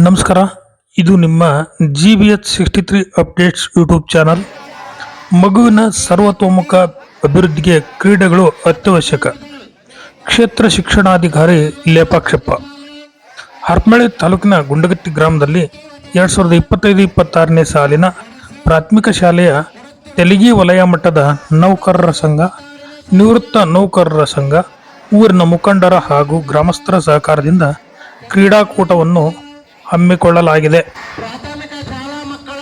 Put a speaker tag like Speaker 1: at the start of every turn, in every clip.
Speaker 1: ನಮಸ್ಕಾರ. ಇದು ನಿಮ್ಮ G B H sixty three updates YouTube channel ಮಗುವಿನ ಸರ್ವತೋಮುಖ ಅಭಿವೃದ್ಧಿಗೆ ಕ್ರೀಡೆಗಳು ಅತ್ಯವಶ್ಯಕ. ಕ್ಷೇತ್ರ ಶಿಕ್ಷಣಾಧಿಕಾರಿ ಲೇಪಾಕ್ಷಪ್ಪ. ಹರ್ಮಳೆ ತಾಲೂಕಿನ ಗುಂಡಗತ್ತಿ ಗ್ರಾಮದಲ್ಲಿ ಎರಡು ಸಾವಿರದ ಇಪ್ಪತ್ತೈದು ಇಪ್ಪತ್ತಾರನೇ ಸಾಲಿನ ಪ್ರಾಥಮಿಕ ಶಾಲೆಯ ತೆಲಗಿ ವಲಯ ಮಟ್ಟದ ನೌಕರರ ಸಂಘ, ನಿವೃತ್ತ ನೌಕರರ ಸಂಘ, ಊರಿನ ಮುಖಂಡರ ಹಾಗೂ ಗ್ರಾಮಸ್ಥರ ಸಹಕಾರದಿಂದ ಕ್ರೀಡಾಕೂಟವನ್ನು ಹಮ್ಮಿಕೊಳ್ಳಲಾಗಿದೆ.
Speaker 2: ಪ್ರಾಥಮಿಕ ಶಾಲಾ ಮಕ್ಕಳ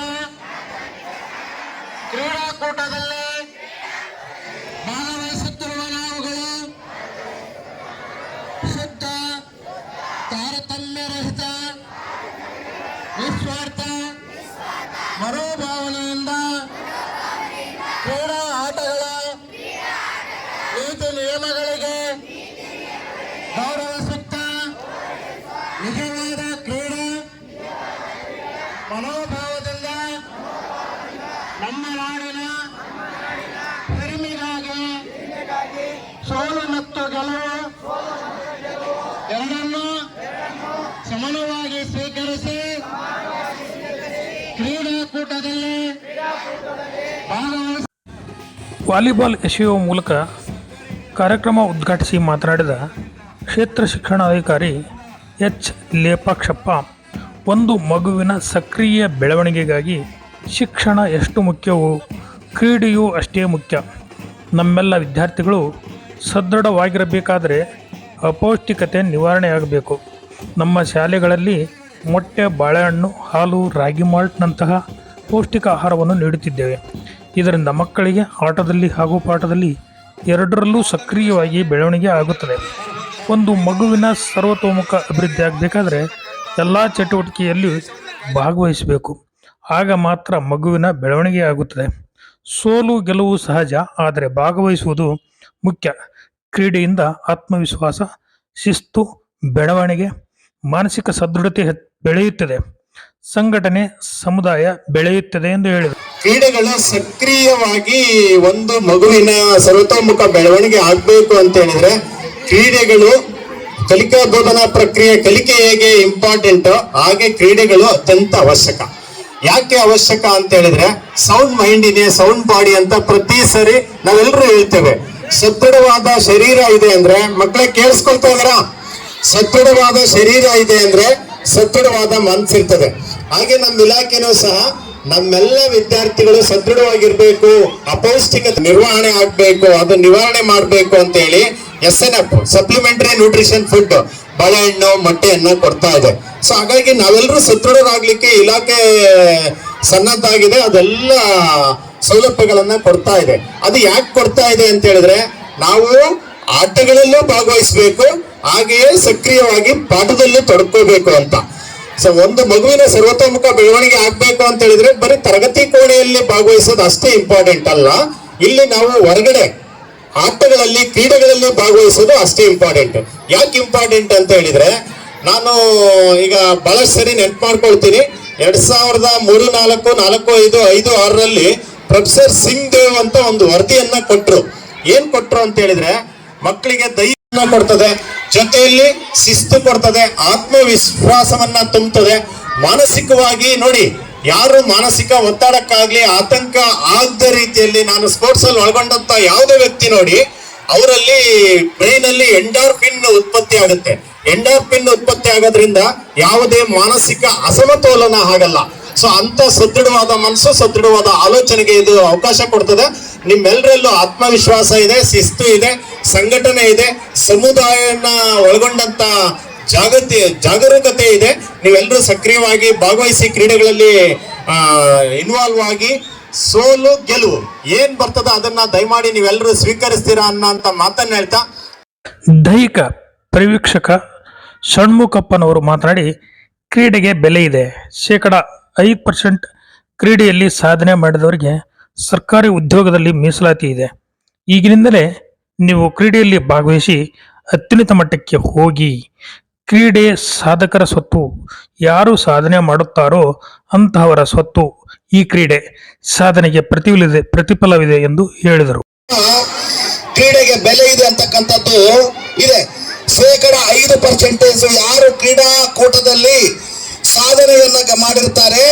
Speaker 2: ಕ್ರೀಡಾಕೂಟದಲ್ಲಿ ಭಾಗವಹಿಸುತ್ತಿರುವ ನಾವುಗಳು ಶುದ್ಧ ತಾರತಮ್ಯರಹಿತ ನಿಸ್ವಾರ್ಥ ಮನೋಭಾವನೆಯಿಂದ ಮನೋಭಾವದಿಂದ ನಮ್ಮ ನಾಡಿನ ಹಿರಿಮೆಗಾಗಿ ಸೋಲು ಮತ್ತು ಗೆಲುವು ಎರಡನ್ನೂ ಸಮಾನವಾಗಿ ಸ್ವೀಕರಿಸಿ ಕ್ರೀಡಾಕೂಟದಲ್ಲಿ ಭಾಗವಹಿಸಿ
Speaker 1: ವಾಲಿಬಾಲ್ ಎಸೆಯುವ ಮೂಲಕ ಕಾರ್ಯಕ್ರಮ ಉದ್ಘಾಟಿಸಿ ಮಾತನಾಡಿದ ಕ್ಷೇತ್ರ ಶಿಕ್ಷಣಾಧಿಕಾರಿ ಎಚ್ ಲೇಪಾಕ್ಷಪ್ಪ. ಒಂದು ಮಗುವಿನ ಸಕ್ರಿಯ ಬೆಳವಣಿಗೆಗಾಗಿ ಶಿಕ್ಷಣ ಎಷ್ಟು ಮುಖ್ಯವೋ ಕ್ರೀಡೆಯೂ ಅಷ್ಟೇ ಮುಖ್ಯ. ನಮ್ಮೆಲ್ಲ ವಿದ್ಯಾರ್ಥಿಗಳು ಸದೃಢವಾಗಿರಬೇಕಾದರೆ ಅಪೌಷ್ಟಿಕತೆ ನಿವಾರಣೆಯಾಗಬೇಕು. ನಮ್ಮ ಶಾಲೆಗಳಲ್ಲಿ ಮೊಟ್ಟೆ, ಬಾಳೆಹಣ್ಣು, ಹಾಲು, ರಾಗಿ ಮಾಲ್ಟ್ನಂತಹ ಪೌಷ್ಟಿಕ ಆಹಾರವನ್ನು ನೀಡುತ್ತಿದ್ದೇವೆ. ಇದರಿಂದ ಮಕ್ಕಳಿಗೆ ಆಟದಲ್ಲಿ ಹಾಗೂ ಪಾಠದಲ್ಲಿ ಎರಡರಲ್ಲೂ ಸಕ್ರಿಯವಾಗಿ ಬೆಳವಣಿಗೆ ಆಗುತ್ತದೆ. ಒಂದು ಮಗುವಿನ ಸರ್ವತೋಮುಖ ಅಭಿವೃದ್ಧಿ ಆಗಬೇಕಾದ್ರೆ ಎಲ್ಲ ಚಟುವಟಿಕೆಯಲ್ಲಿ ಭಾಗವಹಿಸಬೇಕು. ಆಗ ಮಾತ್ರ ಮಗುವಿನ ಬೆಳವಣಿಗೆ ಆಗುತ್ತದೆ. ಸೋಲು ಗೆಲುವು ಸಹಜ, ಆದರೆ ಭಾಗವಹಿಸುವುದು ಮುಖ್ಯ. ಕ್ರೀಡೆಯಿಂದ ಆತ್ಮವಿಶ್ವಾಸ, ಶಿಸ್ತು, ಬೆಳವಣಿಗೆ, ಮಾನಸಿಕ ಸದೃಢತೆ ಬೆಳೆಯುತ್ತದೆ. ಸಂಘಟನೆ, ಸಮುದಾಯ ಬೆಳೆಯುತ್ತದೆ ಎಂದು ಹೇಳಿದರು.
Speaker 3: ಕ್ರೀಡೆಗಳು ಸಕ್ರಿಯವಾಗಿ ಒಂದು ಮಗುವಿನ ಸರ್ವತೋಮುಖ ಬೆಳವಣಿಗೆ ಆಗಬೇಕು ಅಂತ ಹೇಳಿದ್ರೆ, ಕ್ರೀಡೆಗಳು ಕಲಿಕಾ ಬೋಧನಾ ಪ್ರಕ್ರಿಯೆ ಕಲಿಕೆ ಹೇಗೆ ಇಂಪಾರ್ಟೆಂಟ್ ಹಾಗೆ ಕ್ರೀಡೆಗಳು ಅತ್ಯಂತ ಅವಶ್ಯಕ. ಯಾಕೆ ಅವಶ್ಯಕ ಅಂತ ಹೇಳಿದ್ರೆ ಸೌಂಡ್ ಮೈಂಡ್ ಇದೆ ಸೌಂಡ್ ಬಾಡಿ ಅಂತ ಪ್ರತಿ ಸರಿ ನಾವೆಲ್ಲರೂ ಹೇಳ್ತೇವೆ. ಸದೃಢವಾದ ಶರೀರ ಇದೆ ಅಂದ್ರೆ ಮಕ್ಕಳೇ ಕೇಳಿಸ್ಕೊಳ್ತಾ ಇದಾರ ಸದೃಢವಾದ ಶರೀರ ಇದೆ ಅಂದ್ರೆ ಸದೃಢವಾದ ಮನಸ್ಸಿರ್ತದೆ ಹಾಗೆ ನಮ್ಮ ಇಲಾಖೆನೂ ಸಹ ನಮ್ಮೆಲ್ಲ ವಿದ್ಯಾರ್ಥಿಗಳು ಸದೃಢವಾಗಿರ್ಬೇಕು, ಅಪೌಷ್ಟಿಕತೆ ನಿರ್ವಹಣೆ ಆಗ್ಬೇಕು, ಅದು ನಿವಾರಣೆ ಮಾಡ್ಬೇಕು ಅಂತ ಹೇಳಿ S N F supplementary nutrition food ಬಾಳೆಹಣ್ಣು ಮೊಟ್ಟೆಯನ್ನು ಕೊಡ್ತಾ ಇದೆ. ಸೊ ಹಾಗಾಗಿ ನಾವೆಲ್ಲರೂ ಸದೃಢರಾಗ್ಲಿಕ್ಕೆ ಇಲಾಖೆ ಸನ್ನದ್ಧಾಗಿದೆ. ಅದೆಲ್ಲ ಸೌಲಭ್ಯಗಳನ್ನ ಕೊಡ್ತಾ ಇದೆ. ಅದು ಯಾಕೆ ಕೊಡ್ತಾ ಇದೆ ಅಂತ ಹೇಳಿದ್ರೆ, ನಾವು ಆಟಗಳಲ್ಲೂ ಭಾಗವಹಿಸಬೇಕು, ಹಾಗೆಯೇ ಸಕ್ರಿಯವಾಗಿ ಪಾಠದಲ್ಲೂ ತೊಡ್ಕೋಬೇಕು ಅಂತ. ಸೊ ಒಂದು ಮಗುವಿನ ಸರ್ವತೋಮುಖ ಬೆಳವಣಿಗೆ ಆಗ್ಬೇಕು ಅಂತ ಹೇಳಿದ್ರೆ, ಬರೀ ತರಗತಿ ಕೋಣೆಯಲ್ಲಿ ಭಾಗವಹಿಸೋದು ಅಷ್ಟೇ ಇಂಪಾರ್ಟೆಂಟ್ ಅಲ್ಲ. ಇಲ್ಲಿ ನಾವು ಹೊರಗಡೆ ಆಟಗಳಲ್ಲಿ, ಕ್ರೀಡೆಗಳಲ್ಲಿ ಭಾಗವಹಿಸೋದು ಅಷ್ಟೇ ಇಂಪಾರ್ಟೆಂಟ್ ಯಾಕೆ ಇಂಪಾರ್ಟೆಂಟ್ ಅಂತ ಹೇಳಿದ್ರೆ, ನಾನು ಈಗ ಬಹಳಷ್ಟು ಸರಿ ನೆನ್ಪು ಮಾಡ್ಕೊಳ್ತೀನಿ ಎರಡ್ ಸಾವಿರದ ಮೂರು, ನಾಲ್ಕು ನಾಲ್ಕು, ಐದು ಐದು, ಆರರಲ್ಲಿ ಪ್ರೊಫೆಸರ್ ಸಿಂಗ್ ದೇವ್ ಅಂತ ಒಂದು ವರದಿಯನ್ನ ಕೊಟ್ರು. ಏನ್ ಕೊಟ್ರು ಅಂತ ಹೇಳಿದ್ರೆ, ಮಕ್ಕಳಿಗೆ ಧೈರ್ಯ ಕೊಡ್ತದೆ, ಜೊತೆಯಲ್ಲಿ ಶಿಸ್ತು ಕೊಡ್ತದೆ, ಆತ್ಮವಿಶ್ವಾಸವನ್ನ ತುಂಬುತ್ತದೆ. ಮಾನಸಿಕವಾಗಿ ನೋಡಿ ಯಾರು ಮಾನಸಿಕ ಒತ್ತಡಕ್ಕಾಗ್ಲಿ ಆತಂಕ ಆಗದ ರೀತಿಯಲ್ಲಿ ನಾನು ಸ್ಪೋರ್ಟ್ಸ್ ಅಲ್ಲಿ ಒಳಗೊಂಡಂತ ಯಾವುದೇ ವ್ಯಕ್ತಿ ನೋಡಿ, ಅವರಲ್ಲಿ ಬ್ರೈನ್ ಅಲ್ಲಿ ಎಂಡಾರ್ಫಿನ್ ಉತ್ಪತ್ತಿ ಆಗುತ್ತೆ. ಎಂಡಾರ್ಫಿನ್ ಉತ್ಪತ್ತಿ ಆಗೋದ್ರಿಂದ ಯಾವುದೇ ಮಾನಸಿಕ ಅಸಮತೋಲನ ಆಗಲ್ಲ. ಸೊ ಅಂತ ಸದೃಢವಾದ ಮನಸ್ಸು, ಸದೃಢವಾದ ಆಲೋಚನೆಗೆ ಇದು ಅವಕಾಶ ಕೊಡ್ತದೆ. ನಿಮ್ಮೆಲ್ಲರಲ್ಲೂ ಆತ್ಮವಿಶ್ವಾಸ ಇದೆ, ಶಿಸ್ತು ಇದೆ, ಸಂಘಟನೆ ಇದೆ, ಸಮುದಾಯನ ಒಳಗೊಂಡಂತ ಜಾಗತಿ ಜಾಗರೂಕತೆ ಇದೆ. ನೀವೆಲ್ಲರೂ ಸಕ್ರಿಯವಾಗಿ ಭಾಗವಹಿಸಿ ಕ್ರೀಡೆಗಳಲ್ಲಿ ಇನ್ವಾಲ್ವ್ ಆಗಿ ಸೋಲು ಗೆಲುವು. ಏನ್ ಬರ್ತದ ಅದನ್ನ ದಯಮಾಡಿ ನೀವೆಲ್ಲರೂ ಸ್ವೀಕರಿಸ್ತೀರಾ ಅನ್ನೋಂತ ಮಾತನ್ನ ಹೇಳ್ತಾ.
Speaker 1: ದೈಹಿಕ ಪರಿವೀಕ್ಷಕ ಷಣ್ಮುಖಪ್ಪನವರು ಮಾತನಾಡಿ, ಕ್ರೀಡೆಗೆ ಬೆಲೆ ಇದೆ. ಶೇಕಡ ಐದು ಪರ್ಸೆಂಟ್ ಕ್ರೀಡೆಯಲ್ಲಿ ಸಾಧನೆ ಮಾಡಿದವರಿಗೆ ಸರ್ಕಾರಿ ಉದ್ಯೋಗದಲ್ಲಿ ಮೀಸಲಾತಿ ಇದೆ. ಈಗಿನಿಂದಲೇ ನೀವು ಕ್ರೀಡೆಯಲ್ಲಿ ಭಾಗವಹಿಸಿ ಅತ್ಯುನ್ನತ ಮಟ್ಟಕ್ಕೆ ಹೋಗಿ. ಕ್ರೀಡೆ ಸಾಧಕರ ಸ್ವತ್ತು. ಯಾರು ಸಾಧನೆ ಮಾಡುತ್ತಾರೋ ಅಂತಹವರ ಸ್ವತ್ತು ಈ ಕ್ರೀಡೆ. ಸಾಧನೆಗೆ ಪ್ರತಿಫಲಿದೆ ಪ್ರತಿಫಲವಿದೆ ಎಂದು ಹೇಳಿದರು.
Speaker 3: ಕ್ರೀಡೆಗೆ ಬೆಲೆ ಇದೆ ಅಂತಕ್ಕಂಥದ್ದು ಇದೆ. ಶೇಕಡ ಐದು ಪರ್ಸೆಂಟೇಜ್ ಯಾರು ಕ್ರೀಡಾಕೂಟದಲ್ಲಿ ಸಾಧನೆಯನ್ನ ಮಾಡಿರ್ತಾರೆ,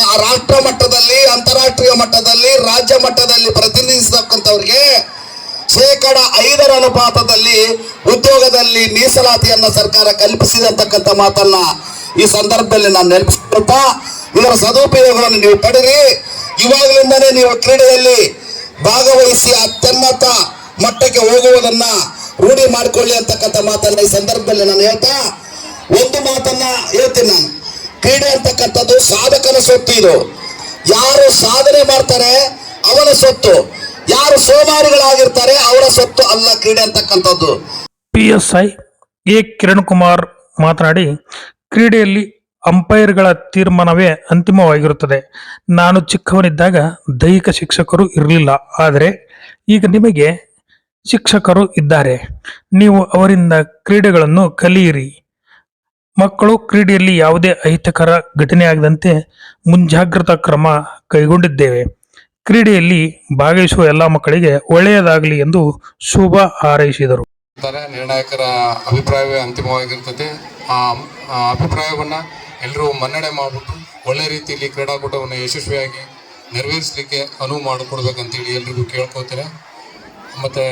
Speaker 3: ಆ ರಾಷ್ಟ್ರ ಮಟ್ಟದಲ್ಲಿ, ಅಂತಾರಾಷ್ಟ್ರೀಯ ಮಟ್ಟದಲ್ಲಿ, ರಾಜ್ಯ ಮಟ್ಟದಲ್ಲಿ ಪ್ರತಿನಿಧಿಸತಕ್ಕಂಥವ್ರಿಗೆ ಶೇಕಡ ಐದರ ಅನುಪಾತದಲ್ಲಿ ಉದ್ಯೋಗದಲ್ಲಿ ಮೀಸಲಾತಿಯನ್ನ ಸರ್ಕಾರ ಕಲ್ಪಿಸಿದೆ ಅಂತಕ್ಕಂಥ ಮಾತನ್ನ ಈ ಸಂದರ್ಭದಲ್ಲಿ ನಾನು ನೆನಪಿಸ್ಕೊಳ್ತಾ ಇದರ ಸದುಪಯೋಗವನ್ನು ನೀವು ಪಡೆರಿ ಇವಾಗಲಿಂದನೇ ನೀವು ಕ್ರೀಡೆಯಲ್ಲಿ ಭಾಗವಹಿಸಿ ಅತ್ಯುನ್ನತ ಮಟ್ಟಕ್ಕೆ ಹೋಗುವುದನ್ನ ರೂಢಿ ಮಾಡಿಕೊಳ್ಳಿ ಅಂತಕ್ಕಂಥ ಮಾತನ್ನ ಈ ಸಂದರ್ಭದಲ್ಲಿ ನಾನು ಹೇಳ್ತಾ ಒಂದು ಮಾತನ್ನ ಹೇಳ್ತೀನಿ ನಾನು. ಕ್ರೀಡೆ ಅಂತಕ್ಕಂಥದ್ದು ಸಾಧಕನ ಸೊತ್ತು ಇದು. ಯಾರು ಸಾಧನೆ ಮಾಡ್ತಾರೆ ಅವನ ಸೊತ್ತು. ಯಾರು ಸೋಮಾರಿಗಳಾಗಿರ್ತಾರೆ ಅವರ ಸೊತ್ತು ಅಲ್ಲ ಕ್ರೀಡೆ ಅಂತಕ್ಕಂಥದ್ದು.
Speaker 1: P S I A Kiran Kumar ಮಾತನಾಡಿ, ಕ್ರೀಡೆಯಲ್ಲಿ ಅಂಪೈರ್ಗಳ ತೀರ್ಮಾನವೇ ಅಂತಿಮವಾಗಿರುತ್ತದೆ. ನಾನು ಚಿಕ್ಕವನಿದ್ದಾಗ ದೈಹಿಕ ಶಿಕ್ಷಕರು ಇರಲಿಲ್ಲ. ಆದರೆ ಈಗ ನಿಮಗೆ ಶಿಕ್ಷಕರು ಇದ್ದಾರೆ. ನೀವು ಅವರಿಂದ ಕ್ರೀಡೆಗಳನ್ನು ಕಲಿಯಿರಿ. ಮಕ್ಕಳು ಕ್ರೀಡೆಯಲ್ಲಿ ಯಾವುದೇ ಅಹಿತಕರ ಘಟನೆಯಾಗದಂತೆ ಮುಂಜಾಗ್ರತಾ ಕ್ರಮ ಕೈಗೊಂಡಿದ್ದೇವೆ. ಕ್ರೀಡೆಯಲ್ಲಿ ಭಾಗವಹಿಸುವ ಎಲ್ಲ ಮಕ್ಕಳಿಗೆ ಒಳ್ಳೆಯದಾಗಲಿ ಎಂದು ಶುಭ ಹಾರೈಸಿದರು.
Speaker 4: ನಿರ್ಣಾಯಕರ ಅಭಿಪ್ರಾಯವೇ ಅಂತಿಮವಾಗಿರ್ತದೆ. ಆ ಅಭಿಪ್ರಾಯವನ್ನು ಎಲ್ಲರೂ ಮನ್ನಣೆ ಮಾಡಿಬಿಟ್ಟು ಒಳ್ಳೆ ರೀತಿಯಲ್ಲಿ ಕ್ರೀಡಾಕೂಟವನ್ನು ಯಶಸ್ವಿಯಾಗಿ ನೆರವೇರಿಸಲಿಕ್ಕೆ ಅನುವು ಮಾಡಿಕೊಡ್ಬೇಕಂತೇಳಿ ಎಲ್ರಿಗೂ ಕೇಳ್ಕೊತೇನೆ ಮತ್ತು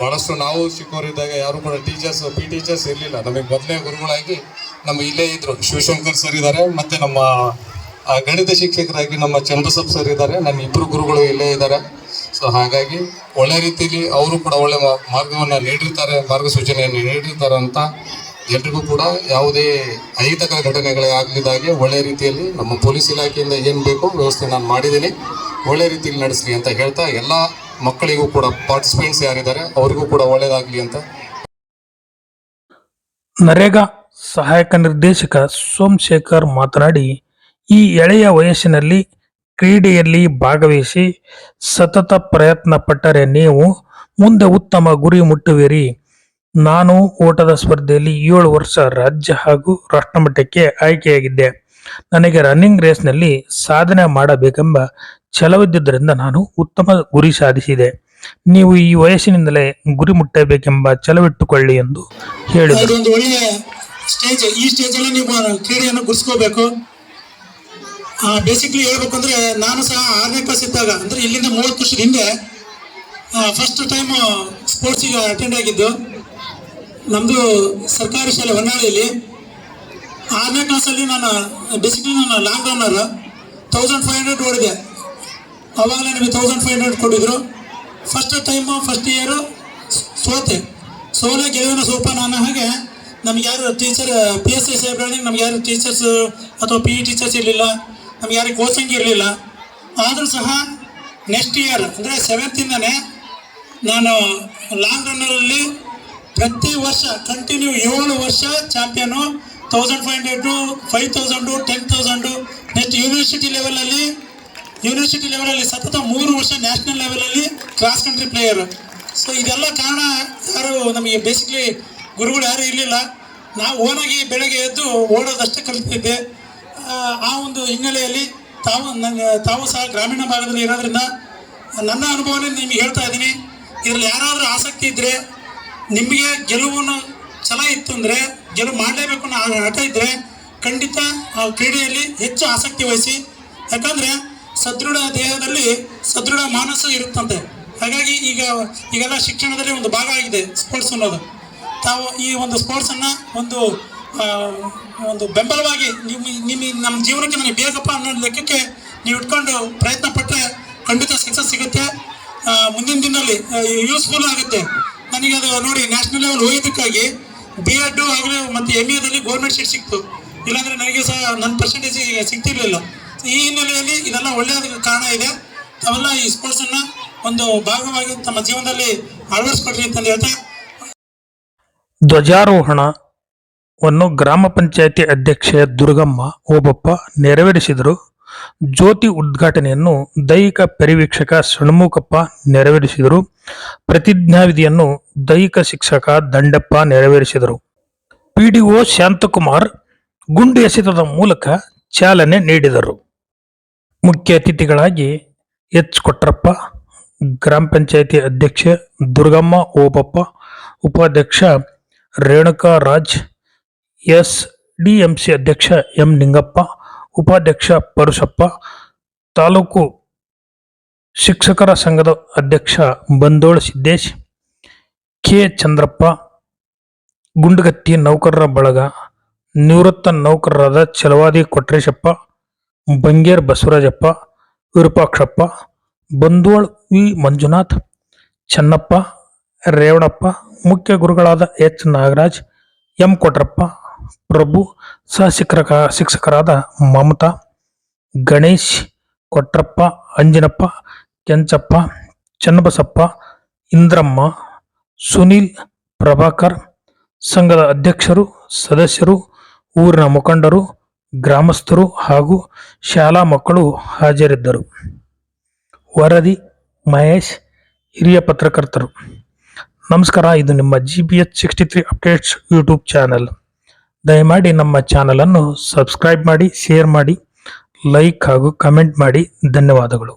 Speaker 4: ಭಾಳಷ್ಟು ನಾವು ಚಿಕ್ಕವರಿದ್ದಾಗ ಯಾರು ಕೂಡ ಟೀಚರ್ಸ್, ಪಿ ಟೀಚರ್ಸ್ ಇರಲಿಲ್ಲ. ನಮಗೆ ಮೊದಲೇ ಗುರುಗಳಾಗಿ ನಮ್ಮ ಇಲ್ಲೇ ಇದ್ದರು ಶಿವಶಂಕರ್ ಸರ್ ಇದ್ದಾರೆ, ಮತ್ತು ನಮ್ಮ ಆ, ಗಣಿತ ಶಿಕ್ಷಕರಾಗಿ ನಮ್ಮ ಚಂದ್ರಸಬ್ ಸರ್ ಇದ್ದಾರೆ ನಮ್ಮ ಇಬ್ಬರು ಗುರುಗಳು ಇಲ್ಲೇ ಇದ್ದಾರೆ. ಸೊ ಹಾಗಾಗಿ ಒಳ್ಳೆ ರೀತಿಯಲ್ಲಿ ಅವರು ಕೂಡ ಒಳ್ಳೆ ಮಾರ್ಗವನ್ನು ನೀಡಿರ್ತಾರೆ ಮಾರ್ಗಸೂಚನೆಯನ್ನು ನೀಡಿರ್ತಾರೆ ಅಂತ ಎಲ್ರಿಗೂ ಕೂಡ ಯಾವುದೇ ಅಹಿತಕರ ಘಟನೆಗಳೇ ಆಗಲಿದ್ದಾಗೆ ಒಳ್ಳೆ ರೀತಿಯಲ್ಲಿ ನಮ್ಮ ಪೊಲೀಸ್ ಇಲಾಖೆಯಿಂದ ಏನು ಬೇಕೋ ವ್ಯವಸ್ಥೆ ನಾನು ಮಾಡಿದ್ದೀನಿ. ಒಳ್ಳೆ ರೀತಿಯಲ್ಲಿ ನಡೆಸಲಿ ಅಂತ ಹೇಳ್ತಾ ಎಲ್ಲ ಮಕ್ಕಳಿಗೂ ಕೂಡ ಪಾರ್ಟಿಸಿಪೆಂಟ್ಸ್ ಯಾರಿದ್ದಾರೆ ಅವರಿಗೂ ಕೂಡ ಒಳ್ಳೆಯದಾಗಲಿ ಅಂತ.
Speaker 1: ನರೇಗಾ ಸಹಾಯಕ ನಿರ್ದೇಶಕ ಸೋಮಶೇಖರ್ ಮಾತನಾಡಿ ಈ ಎಳೆಯ ವಯಸ್ಸಿನಲ್ಲಿ ಕ್ರೀಡೆಯಲ್ಲಿ ಭಾಗವಹಿಸಿ ಸತತ ಪ್ರಯತ್ನ ಪಟ್ಟರೆ ನೀವು ಮುಂದೆ ಉತ್ತಮ ಗುರಿ ಮುಟ್ಟುವಿರಿ. ನಾನು ಓಟದ ಸ್ಪರ್ಧೆಯಲ್ಲಿ ಏಳು ವರ್ಷ ರಾಜ್ಯ ಹಾಗೂ ರಾಷ್ಟ್ರಮಟ್ಟಕ್ಕೆ ಆಯ್ಕೆಯಾಗಿದ್ದೆ. ನನಗೆ ರನ್ನಿಂಗ್ ರೇಸ್ನಲ್ಲಿ ಸಾಧನೆ ಮಾಡಬೇಕೆಂಬ ಛಲವಿದ್ದುದರಿಂದ ನಾನು ಉತ್ತಮ ಗುರಿ ಸಾಧಿಸಿದೆ. ನೀವು ಈ ವಯಸ್ಸಿನಿಂದಲೇ ಗುರಿ ಮುಟ್ಟಬೇಕೆಂಬ ಛಲವಿಟ್ಟುಕೊಳ್ಳಿ ಎಂದು ಹೇಳಿದರು.
Speaker 2: ಸ್ಟೇಜ್ ಈ ಸ್ಟೇಜ್ ಅಲ್ಲಿ ನೀವು ಕ್ರೀಡೆಯನ್ನು ಗುರ್ಸ್ಕೋಬೇಕು ಬೇಸಿಕ್ಲಿ ಹೇಳ್ಬೇಕು ಅಂದ್ರೆ ನಾನು ಸಹ ಆರನೇ ಕ್ಲಾಸ್ ಇದ್ದಾಗ, ಅಂದ್ರೆ ಇಲ್ಲಿಂದ ಮೂವತ್ತು ವರ್ಷದ ಹಿಂದೆ ಫಸ್ಟ್ ಟೈಮ್ ಸ್ಪೋರ್ಟ್ಸಿಗೆ ಅಟೆಂಡ್ ಆಗಿದ್ದು. ನಮ್ಮದು ಸರ್ಕಾರಿ ಶಾಲೆ ಹೊನ್ನಾಳಿಯಲ್ಲಿ. ಆರನೇ ಕ್ಲಾಸಲ್ಲಿ ನಾನು ಬೇಸಿಕ್ಲಿ ನಾನು long runner thousand five hundred ಓಡಿದೆ. ಅವಾಗಲೇ ನನಗೆ ತೌಸಂಡ್ ಫೈವ್ ಹಂಡ್ರೆಡ್ ಕೊಟ್ಟಿದ್ರು. ಫಸ್ಟ್ ಟೈಮು ಫಸ್ಟ್ ಇಯರು ಸೋತೆ. ಸೋಲೆ ಗೆಲುವಿನ ಸೋಪಾನ ಅನ್ನೋ ಹಾಗೆ, ನಮ್ಗೆ ಯಾರು ಟೀಚರ್ ಪಿ ಎಸ್ ಐ ಸಾಹೇಬ್ರಾಣಿಗೆ ನಮ್ಗೆ ಯಾರು ಟೀಚರ್ಸ್ ಅಥವಾ ಪಿ ಇ ಟೀಚರ್ಸ್ ಇರಲಿಲ್ಲ. ನಮ್ಗೆ ಯಾರಿಗೆ ಕೋಚಿಂಗ್ ಇರಲಿಲ್ಲ. ಆದರೂ ಸಹ ನೆಕ್ಸ್ಟ್ ಇಯರ್ ಅಂದರೆ ಸೆವೆಂತಿಂದನೇ ನಾನು ಲಾಂಗ್ ರನ್ನರಲ್ಲಿ ಪ್ರತಿ ವರ್ಷ ಕಂಟಿನ್ಯೂ ಏಳು ವರ್ಷ champion thousand five hundred five thousand ten thousand next university ಲೆವೆಲಲ್ಲಿ ಯೂನಿವರ್ಸಿಟಿ ಲೆವೆಲಲ್ಲಿ ಸತತ ಮೂರು ವರ್ಷ ನ್ಯಾಷನಲ್ ಲೆವೆಲಲ್ಲಿ ಕ್ರಾಸ್ ಕಂಟ್ರಿ ಪ್ಲೇಯರು ಸೊ ಇದೆಲ್ಲ ಕಾರಣ ಯಾರು ನಮಗೆ ಬೇಸಿಕ್ಲಿ ಗುರುಗಳು ಯಾರೂ ಇರಲಿಲ್ಲ. ನಾವು ಓನಾಗಿ ಬೆಳಗ್ಗೆ ಎದ್ದು ಓಡೋದಷ್ಟೇ ಕಲಿತಿದ್ದೆ. ಆ, ಒಂದು ಹಿನ್ನೆಲೆಯಲ್ಲಿ ತಾವು ತಾವು ಸಹ ಗ್ರಾಮೀಣ ಭಾಗದಲ್ಲಿ ಇರೋದ್ರಿಂದ ನನ್ನ ಅನುಭವನೇ ನಿಮಗೆ ಹೇಳ್ತಾ ಇದ್ದೀನಿ. ಇದರಲ್ಲಿ ಯಾರಾದರೂ ಆಸಕ್ತಿ ಇದ್ದರೆ ನಿಮಗೆ ಗೆಲುವನ್ನು ಛಲ ಇತ್ತು ಅಂದರೆ ಗೆಲುವು ಮಾಡಲೇಬೇಕು ಅನ್ನೋ ಹಠ ಇದ್ದರೆ ಖಂಡಿತ ಆ ಕ್ರೀಡೆಯಲ್ಲಿ ಹೆಚ್ಚು ಆಸಕ್ತಿ ವಹಿಸಿ. ಯಾಕಂದರೆ ಸದೃಢ ದೇಹದಲ್ಲಿ ಸದೃಢ ಮಾನಸ ಇರುತ್ತಂತೆ. ಹಾಗಾಗಿ ಈಗ ಈಗೆಲ್ಲ ಶಿಕ್ಷಣದಲ್ಲಿ ಒಂದು ಭಾಗ ಆಗಿದೆ ಸ್ಪೋರ್ಟ್ಸ್ ಅನ್ನೋದು. ತಾವು ಈ ಒಂದು ಸ್ಪೋರ್ಟ್ಸನ್ನು ಒಂದು ಒಂದು ಬೆಂಬಲವಾಗಿ ನಿಮ್ಮ ನಿಮ್ಮ, ನಮ್ಮ ಜೀವನಕ್ಕೆ ನನಗೆ ಬೇಕಪ್ಪ ಅನ್ನೋ ಲೆಕ್ಕಕ್ಕೆ ನೀವು ಇಟ್ಕೊಂಡು ಪ್ರಯತ್ನ ಪಟ್ಟರೆ ಖಂಡಿತ ಸಕ್ಸಸ್ ಸಿಗುತ್ತೆ. ಮುಂದಿನ ದಿನದಲ್ಲಿ ಯೂಸ್ಫುಲ್ ಆಗುತ್ತೆ. ನನಗೆ ಅದು ನೋಡಿ ನ್ಯಾಷನಲ್ ಲೆವೆಲ್ ಹೋಗೋದಕ್ಕಾಗಿ ಬಿ ಎಡ್ ಆಗಲಿ ಮತ್ತು ಎಂ ಎದಲ್ಲಿ ಗೌರ್ಮೆಂಟ್ ಸೀಟ್ ಸಿಕ್ತು. ಇಲ್ಲಾಂದರೆ ನನಗೆ ಸಹ ನನ್ನ ಪರ್ಸೆಂಟೇಜ್ ಸಿಗ್ತಿರಲಿಲ್ಲ. ಈ ಹಿನ್ನೆಲೆಯಲ್ಲಿ ಇದೆಲ್ಲ ಒಳ್ಳೆಯ ಕಾರಣ ಇದೆ. ತಾವೆಲ್ಲ ಈ ಸ್ಪೋರ್ಟ್ಸನ್ನು ಒಂದು ಭಾಗವಾಗಿ ತಮ್ಮ ಜೀವನದಲ್ಲಿ ಅಳವಡಿಸ್ಕೊಡ್ರಿ ಅಂತಂದು ಹೇಳ್ತಾ
Speaker 1: ಧ್ವಜಾರೋಹಣವನ್ನು ಗ್ರಾಮ ಪಂಚಾಯತಿ ಅಧ್ಯಕ್ಷೆ ದುರ್ಗಮ್ಮ ಓಬಪ್ಪ ನೆರವೇರಿಸಿದರು. ಜ್ಯೋತಿ ಉದ್ಘಾಟನೆಯನ್ನು ದೈಹಿಕ ಪರಿವೀಕ್ಷಕ ಷಣ್ಮುಖಪ್ಪ ನೆರವೇರಿಸಿದರು. ಪ್ರತಿಜ್ಞಾವಿಧಿಯನ್ನು ದೈಹಿಕ ಶಿಕ್ಷಕ ದಂಡಪ್ಪ ನೆರವೇರಿಸಿದರು. ಪಿಡಿಒ ಶಾಂತಕುಮಾರ್ ಗುಂಡು ಎಸೆತದ ಮೂಲಕ ಚಾಲನೆ ನೀಡಿದರು. ಮುಖ್ಯ ಅತಿಥಿಗಳಾಗಿ ಎಚ್ ಕೊಟ್ರಪ್ಪ ಗ್ರಾಮ ಪಂಚಾಯತಿ ಅಧ್ಯಕ್ಷೆ ದುರ್ಗಮ್ಮ ಓಬಪ್ಪ, ಉಪಾಧ್ಯಕ್ಷ ರೇಣುಕಾ ರಾಜ್ ಎಸ್ ಡಿಎಂಸಿ ಅಧ್ಯಕ್ಷ ಎಂ ನಿಂಗಪ್ಪ ಉಪಾಧ್ಯಕ್ಷ ಪರುಷಪ್ಪ ತಾಲೂಕು ಶಿಕ್ಷಕರ ಸಂಘದ ಅಧ್ಯಕ್ಷ ಬಂದೋಳ ಸಿದ್ದೇಶ್, ಕೆ ಚಂದ್ರಪ್ಪ, ಗುಂಡಗತ್ತಿ ನೌಕರರ ಬಳಗ, ನಿವೃತ್ತ ನೌಕರರಾದ ಚಲವಾದಿ ಕೊಟ್ರೇಶಪ್ಪ, ಬಂಗೇರ್ ಬಸವರಾಜಪ್ಪ, ವಿರೂಪಾಕ್ಷಪ್ಪ, ಬಂದೋಳ್ ವಿ ಮಂಜುನಾಥ್, ಚನ್ನಪ್ಪ, ರೇವಣಪ್ಪ, ಮುಖ್ಯ ಗುರುಗಳಾದ ಎಚ್ ನಾಗರಾಜ್, ಎಂ ಕೊಟ್ರಪ್ಪ ಪ್ರಭು ಸಹ ಶಿಕ್ಷಕ ಶಿಕ್ಷಕರಾದ ಮಮತಾ, ಗಣೇಶ್, ಕೊಟ್ರಪ್ಪ, ಅಂಜಿನಪ್ಪ, ಕೆಂಚಪ್ಪ, ಚನ್ನಬಸಪ್ಪ, ಇಂದ್ರಮ್ಮ, ಸುನೀಲ್, ಪ್ರಭಾಕರ್, ಸಂಘದ ಅಧ್ಯಕ್ಷರು, ಸದಸ್ಯರು, ಊರಿನ ಮುಖಂಡರು, ಗ್ರಾಮಸ್ಥರು ಹಾಗೂ ಶಾಲಾ ಮಕ್ಕಳು ಹಾಜರಿದ್ದರು. ವರದಿ, ಮಹೇಶ್, ಹಿರಿಯ ಪತ್ರಕರ್ತರು. ನಮಸ್ಕಾರ, ಇದು ನಿಮ್ಮ G B H sixty three updates YouTube channel ದಯಮಾಡಿ ನಮ್ಮ ಚಾನಲನ್ನು ಸಬ್ಸ್ಕ್ರೈಬ್ ಮಾಡಿ ಶೇರ್ ಮಾಡಿ ಲೈಕ್ ಹಾಗೂ ಕಮೆಂಟ್ ಮಾಡಿ. ಧನ್ಯವಾದಗಳು.